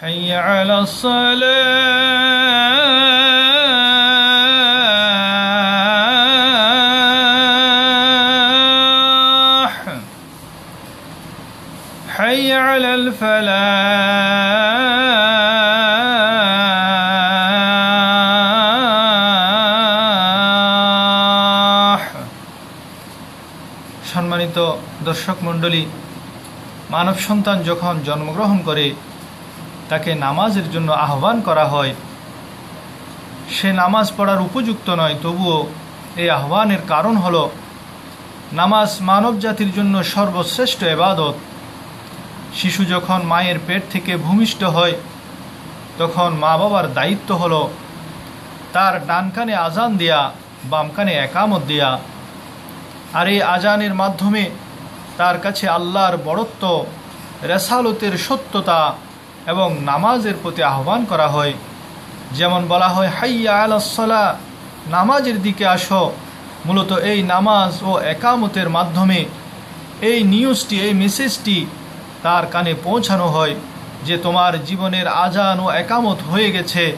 حي على الصلاح حي على الفلاح সম্মানিত দর্শক মণ্ডলী মানব সন্তান যখন জন্মগ্রহণ করে তাকে নামাজের জন্য আহ্বান করা হয়। সে নামাজ পড়ার উপযুক্ত নয়, তবুও এই আহ্বানের কারণ হল নামাজ মানব জাতির জন্য সর্বশ্রেষ্ঠ এবাদত। শিশু যখন মায়ের পেট থেকে ভূমিষ্ঠ হয়, তখন মা বাবার দায়িত্ব হলো তার ডান কানে আজান দেয়া বাম কানে একামত দেয়া। আর এই আজানের মাধ্যমে তার কাছে আল্লাহর বড়ত্ব, রেসালতের সত্যতা এবং নামাজের প্রতি আহ্বান করা হয়। যেমন বলা হয়, হাইয়া আলাসলা নামাজের দিকে আসো। মূলত এই নামাজ ও একামতের মাধ্যমে এই নিউজটি, এই মেসেজটি তার কানে পৌঁছানো হয় যে তোমার জীবনের আজান ও একামত হয়ে গেছে।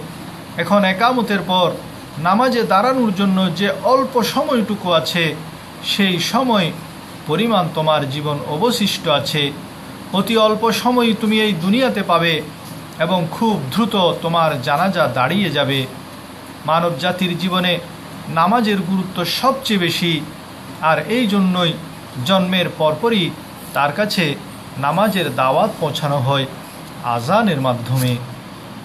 এখন একামতের পর নামাজে দাঁড়ানোর জন্য যে অল্প সময়টুকু আছে, সেই সময় পরিমাণ তোমার জীবন অবশিষ্ট আছে। অতি অল্প সময় তুমি এই দুনিয়াতে পাবে এবং খুব দ্রুত তোমার জানাজা দাঁড়িয়ে যাবে। মানব জাতির জীবনে নামাজের গুরুত্ব সবচেয়ে বেশি, আর এই জন্যই জন্মের পরপরই তার কাছে নামাজের দাওয়াত পৌঁছানো হয় আজানের মাধ্যমে।